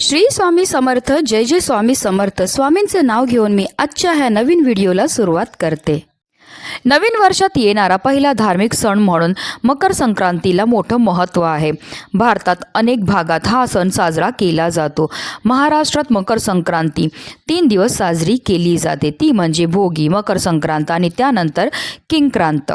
श्री स्वामी समर्थ जय जय स्वामी समर्थ. स्वामींचे नाव घेऊन मी आजच्या ह्या नवीन व्हिडिओला सुरुवात करते. नवीन वर्षात येणारा पहिला धार्मिक सण म्हणून मकर संक्रांतीला मोठं महत्त्व आहे. भारतात अनेक भागात हा सण साजरा केला जातो. महाराष्ट्रात मकर संक्रांती तीन दिवस साजरी केली जाते. ती म्हणजे भोगी मकर संक्रांत आणि त्यानंतर किंक्रांत.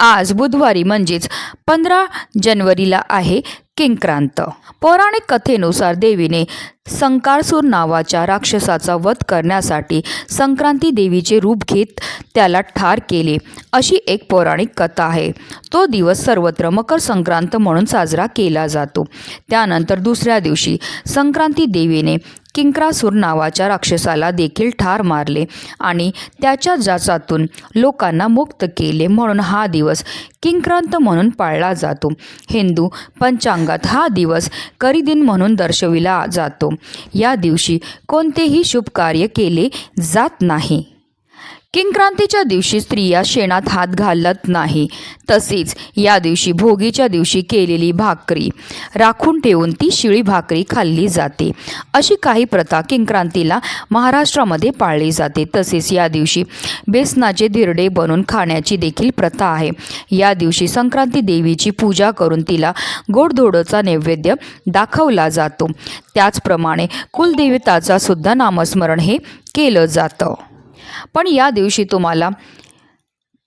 आज बुधवारी म्हणजेच पंधरा जानेवारीला आहे. किंक्रांत. पौराणिक कथेनुसार देवीने संकारसूर नावाच्या राक्षसाचा वध करण्यासाठी संक्रांती देवीचे रूप घेत त्याला ठार केले. अशी एक पौराणिक कथा आहे. तो दिवस सर्वत्र मकर संक्रांत म्हणून साजरा केला जातो. त्यानंतर दुसऱ्या दिवशी संक्रांती देवीने किंक्रासूर नावाच्या राक्षसाला देखील ठार मारले आणि त्याच्या जाचातून लोकांना मुक्त केले म्हणून हा दिवस किंक्रांत म्हणून पाळला जातो. हिंदू पंचांगात हा दिवस करिदिन म्हणून दर्शविला जातो. या दिवशी कोणतेही शुभ कार्य केले जात नाही. किंक्रांतीच्या दिवशी स्त्रिया शेणात हात घालत नाही. तसेच या दिवशी भोगीच्या दिवशी केलेली भाकरी. राखून ठेवून ती शिळी भाकरी खाल्ली जाते. अशी काही प्रथा किंक्रांतीला महाराष्ट्रामध्ये पाळली जाते. तसेच या दिवशी बेसनाचे धिरडे बनवून खाण्याची देखील प्रथा आहे. या दिवशी संक्रांती देवीची पूजा करून तिला गोडधोडचा नैवेद्य दाखवला जातो. त्याचप्रमाणे कुलदेवताचा सुद्धा नामस्मरण हे केलं जातं. पण या दिवशी तुम्हाला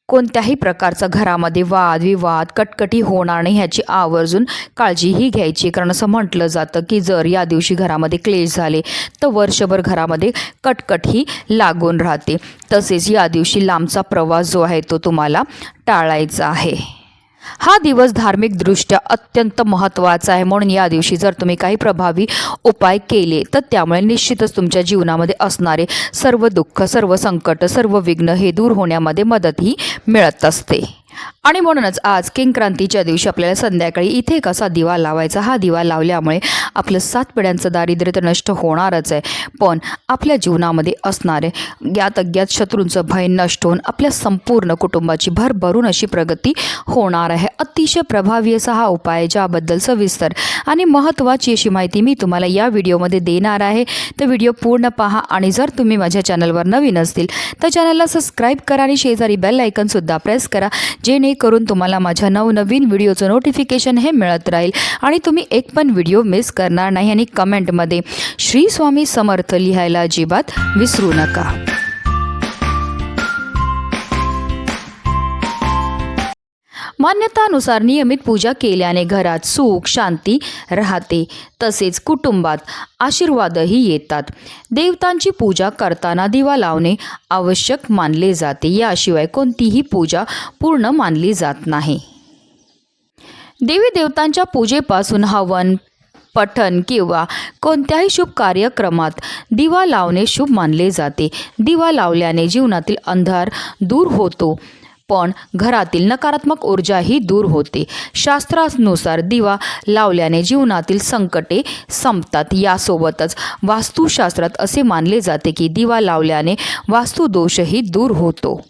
कोणत्याही प्रकारचा घरामध्ये वाद विवाद कटकटी होणार नाही ह्याची आवर्जून काळजीही घ्यायची. कारण असं म्हटलं जातं की जर या दिवशी घरामध्ये क्लेश झाले तर वर्षभर घरामध्ये कटकट ही लागून राहते. तसेच या दिवशी लांबचा प्रवास जो आहे तो तुम्हाला टाळायचा आहे. हा दिवस धार्मिकदृष्ट्या अत्यंत महत्त्वाचा आहे. म्हणून या दिवशी जर तुम्ही काही प्रभावी उपाय केले तर त्यामुळे निश्चितच तुमच्या जीवनामध्ये असणारे सर्व दुःख सर्व संकट सर्व विघ्न हे दूर होण्यामध्ये मदतही मिळत असते. आणि म्हणूनच आज किंक्रांतीच्या दिवशी आपल्याला संध्याकाळी इथे कसा दिवा लावायचा. हा दिवा लावल्यामुळे आपलं सात पिढ्यांचं दारिद्र्य तर नष्ट होणारच आहे. पण आपल्या जीवनामध्ये असणारे ज्ञात अज्ञात शत्रूंचं भय नष्ट होऊन आपल्या संपूर्ण कुटुंबाची भरभरून अशी प्रगती होणार आहे. अतिशय प्रभावी असा हा उपाय आहे, ज्याबद्दल सविस्तर आणि महत्त्वाची अशी माहिती मी तुम्हाला या व्हिडिओमध्ये देणार आहे. तर व्हिडिओ पूर्ण पहा आणि जर तुम्ही माझ्या चॅनलवर नवीन असतील तर चॅनलला सबस्क्राईब करा आणि शेजारी बेल आयकनसुद्धा प्रेस करा. करून तुम्हाला माझ्या नवनवीन व्हिडिओचं नोटिफिकेशन हे मिळत राहील. आणि तुम्ही एक पण व्हिडिओ मिस करणार नाही आणि कमेंटमध्ये श्री स्वामी समर्थ लिहायला अजिबात विसरू नका. मान्यतानुसार नियमित पूजा केल्याने घरात सुख शांती राहते. तसेच कुटुंबात आशीर्वादही येतात. देवतांची पूजा करताना दिवा लावणे आवश्यक मानले जाते. याशिवाय कोणतीही पूजा पूर्ण मानली जात नाही. देवी देवतांच्या पूजेपासून हवन पठण किंवा कोणत्याही शुभ कार्यक्रमात दिवा लावणे शुभ मानले जाते. दिवा लावल्याने जीवनातील अंधार दूर होतो. पण घरातील नकारात्मक ऊर्जाही दूर होते. शास्त्रानुसार दिवा लावल्याने जीवनातील संकटे संपतात. यासोबतच वास्तुशास्त्रात असे मानले जाते की दिवा लावल्याने वास्तुदोषही दूर होतो.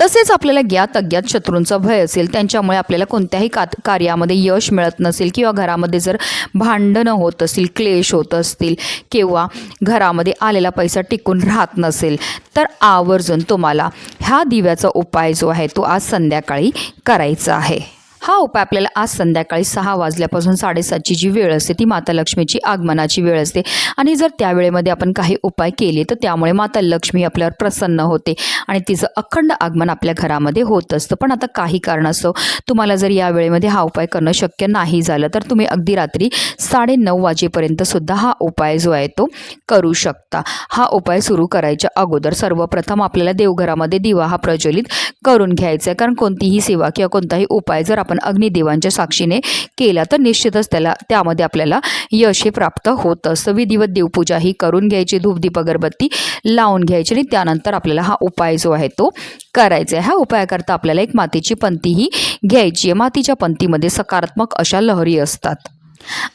तसेच आपल्याला ज्ञात अज्ञात शत्रूंचा भय असेल त्यांच्यामुळे आपल्याला कोणत्याही का कार्यामध्ये यश मिळत नसेल किंवा घरामध्ये जर भांडणं होत असतील क्लेश होत असतील किंवा घरामध्ये आलेला पैसा टिकून राहत नसेल तर आवर्जून तुम्हाला ह्या दिव्याचा उपाय जो आहे तो आज संध्याकाळी करायचा आहे. हा उपाय आपल्याला आज संध्याकाळी सहा वाजल्यापासून साडेसातची जी वेळ असते ती माता लक्ष्मीची आगमनाची वेळ असते. आणि जर त्या वेळेमध्ये आपण काही उपाय केले तर त्यामुळे माता लक्ष्मी आपल्यावर प्रसन्न होते आणि तिचं अखंड आगमन आपल्या घरामध्ये होत असतं. पण आता काही कारणास्तव तुम्हाला जर या वेळेमध्ये हा उपाय करणं शक्य नाही झालं तर तुम्ही अगदी रात्री साडेनऊ वाजेपर्यंत सुद्धा हा उपाय जो आहे तो करू शकता. हा उपाय सुरू करायच्या अगोदर सर्वप्रथम आपल्याला देवघरामध्ये दिवा हा प्रज्वलित करून घ्यायचा आहे. कारण कोणतीही सेवा किंवा कोणताही उपाय जर आपण आपण अग्निदेवांच्या साक्षीने केला तर निश्चितच त्याला त्यामध्ये आपल्याला यश हे प्राप्त होत असतं. देवपूजा ही करून घ्यायची धूपदीप अगरबत्ती लावून घ्यायची आणि त्यानंतर आपल्याला हा उपाय जो आहे तो करायचा आहे. ह्या उपायाकरता आपल्याला एक मातीची पंतीही घ्यायची आहे. मातीच्या पंक्तीमध्ये सकारात्मक अशा लहरी असतात.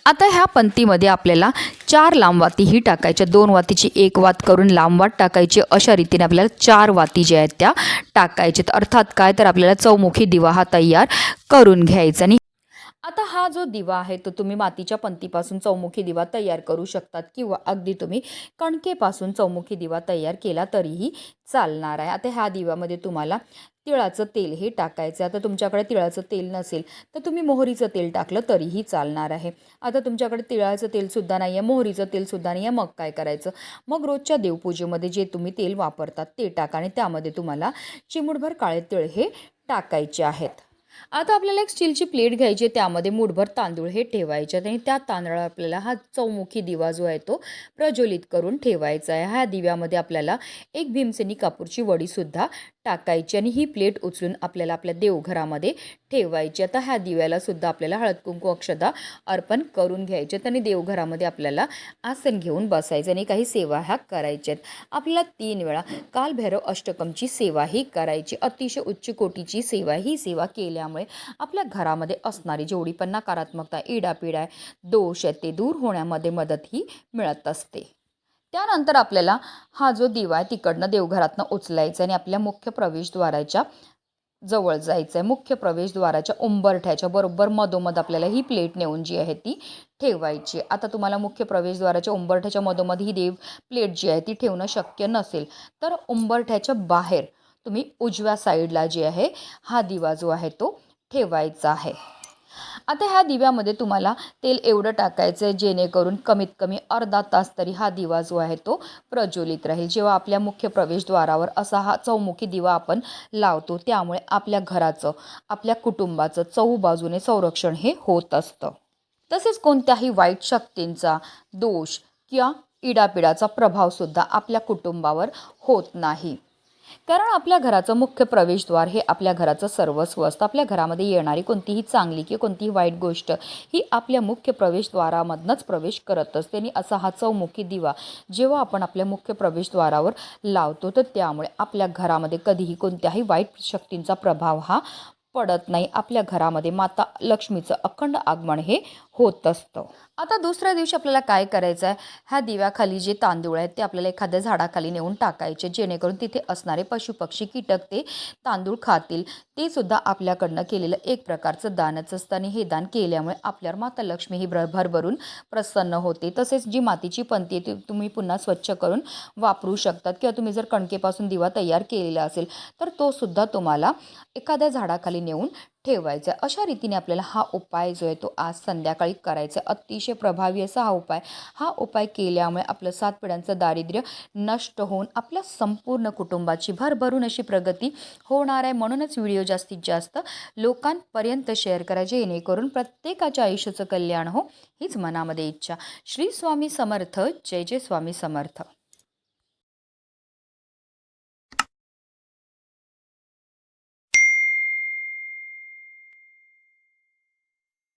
आता ह्या पंक्तीमध्ये आपल्याला चार लांब वाती ही टाकायच्या. दोन वातीची एक वात करून लांब वात टाकायची. अशा रीतीने आपल्याला चार वाती ज्या आहेत त्या टाकायच्यात अर्थात काय? तर आपल्याला चौमुखी दिवा हा तयार करून घ्यायचा आणि आता हा जो दिवा आहे तो तुम्ही मातीच्या पंतीपासून चौमुखी दिवा तयार करू शकतात किंवा अगदी तुम्ही कणकेपासून चौमुखी दिवा तयार केला तरीही चालणार आहे. आता ह्या दिव्यामध्ये तुम्हाला तिळाचं तेल हे टाकायचं आहे. आता तुमच्याकडे तिळाचं तेल नसेल तर तुम्ही मोहरीचं तेल टाकलं तरीही चालणार आहे. आता तुमच्याकडे तिळाचं तेलसुद्धा नाही आहे मोहरीचं तेलसुद्धा नाही आहे मग काय करायचं? मग रोजच्या देवपूजेमध्ये जे तुम्ही तेल वापरतात ते टाका आणि त्यामध्ये तुम्हाला चिमूटभर काळे तिळ हे टाकायचे आहेत. आता आपल्याला एक स्टीलची प्लेट घ्यायची आहे, त्यामध्ये मूठभर तांदूळ हे ठेवायचे आणि त्या तांदळावर आपल्याला हा चौमुखी दिवा जो आहे तो प्रज्वलित करून ठेवायचा आहे. ह्या दिव्यामध्ये आपल्याला एक भीमसेनी कापूरची वडीसुद्धा टाकायची आणि ही प्लेट उचलून आपल्याला आपल्या देवघरामध्ये ठेवायची. आता ह्या दिव्याला सुद्धा आपल्याला हळद कुंकू अक्षदा अर्पण करून घ्यायचे आणि देवघरामध्ये आपल्याला आसन घेऊन बसायचं आणि काही सेवा ह्या करायच्या आहेत. आपल्याला तीन वेळा कालभैरव अष्टकमची सेवा ही करायची. अतिशय उच्च कोटीची सेवा ही सेवा केल्या त्यामुळे आपल्या घरामध्ये असणारी जेवढी पण नकारात्मकता इडापिडा आहे दोष आहे ते दूर होण्यामध्ये मदत ही मिळत असते. त्यानंतर आपल्याला हा जो दिवा आहे तिकडनं देवघरातनं उचलायचा आणि आपल्या मुख्य प्रवेशद्वाराच्या जवळ जायचं आहे. मुख्य प्रवेशद्वाराच्या उंबरठ्याच्या बरोबर मधोमध आपल्याला ही प्लेट नेऊन जी आहे ती ठेवायची आता तुम्हाला मुख्य प्रवेशद्वाराच्या उंबरठ्याच्या मधोमध ही देव प्लेट जी आहे ती ठेवणं शक्य नसेल तर उंबरठ्याच्या बाहेर तुम्ही उजव्या साईडला जे आहे हा दिवा जो आहे तो ठेवायचा आहे. आता ह्या दिव्यामध्ये तुम्हाला तेल एवढं टाकायचं आहे जेणेकरून कमीत कमी अर्धा तास तरी हा दिवा जो आहे तो प्रज्वलित राहील. जेव्हा आपल्या मुख्य प्रवेशद्वारावर असा हा चौमुखी दिवा आपण लावतो त्यामुळे आपल्या घराचं आपल्या कुटुंबाचं चहूबाजूने संरक्षण हे होत असतं. तसेच कोणत्याही वाईट शक्तींचा दोष किंवा इडापिडाचा प्रभावसुद्धा आपल्या कुटुंबावर होत नाही. कारण आपल्या घराचं मुख्य प्रवेशद्वार हे आपल्या घराचं सर्वस्व असतं. आपल्या घरामध्ये येणारी कोणतीही चांगली किंवा कोणतीही वाईट गोष्ट ही आपल्या मुख्य प्रवेशद्वारामधनंच प्रवेश करत असते. आणि असा हा चौमुखी दिवा जेव्हा आपण आपल्या मुख्य प्रवेशद्वारावर लावतो तर त्यामुळे आपल्या घरामध्ये कधीही कोणत्याही वाईट शक्तींचा प्रभाव हा पडत नाही. आपल्या घरामध्ये माता लक्ष्मीचं अखंड आगमन हे होत असतं. आता दुसऱ्या दिवशी आपल्याला काय करायचं आहे ह्या दिव्याखाली जे तांदूळ आहेत ते आपल्याला एखाद्या झाडाखाली नेऊन टाकायचे जेणेकरून तिथे असणारे पशुपक्षी कीटक ते तांदूळ खातील. ते सुद्धा आपल्याकडनं केलेलं एक प्रकारचं दानच असतं आणि हे दान केल्यामुळे आपल्यावर माता लक्ष्मी ही भरभरून प्रसन्न होते. तसेच जी मातीची पंती आहे ती तुम्ही पुन्हा स्वच्छ करून वापरू शकतात किंवा तुम्ही जर कणकेपासून दिवा तयार केलेला असेल तर तो सुद्धा तुम्हाला एखाद्या झाडाखाली नेऊन ठेवायचा आहे. अशा रीतीने आपल्याला हा उपाय जो आहे तो आज संध्याकाळी करायचा आहे. अतिशय प्रभावी असा हा उपाय. हा उपाय केल्यामुळे आपलं सात पिढ्यांचं दारिद्र्य नष्ट होऊन आपल्या संपूर्ण कुटुंबाची भरभरून अशी प्रगती होणार आहे. म्हणूनच व्हिडिओ जास्तीत जास्त लोकांपर्यंत शेअर करायचे जेणेकरून प्रत्येकाच्या आयुष्याचं कल्याण हो हीच मनामध्ये इच्छा. श्री स्वामी समर्थ. जय जय स्वामी समर्थ.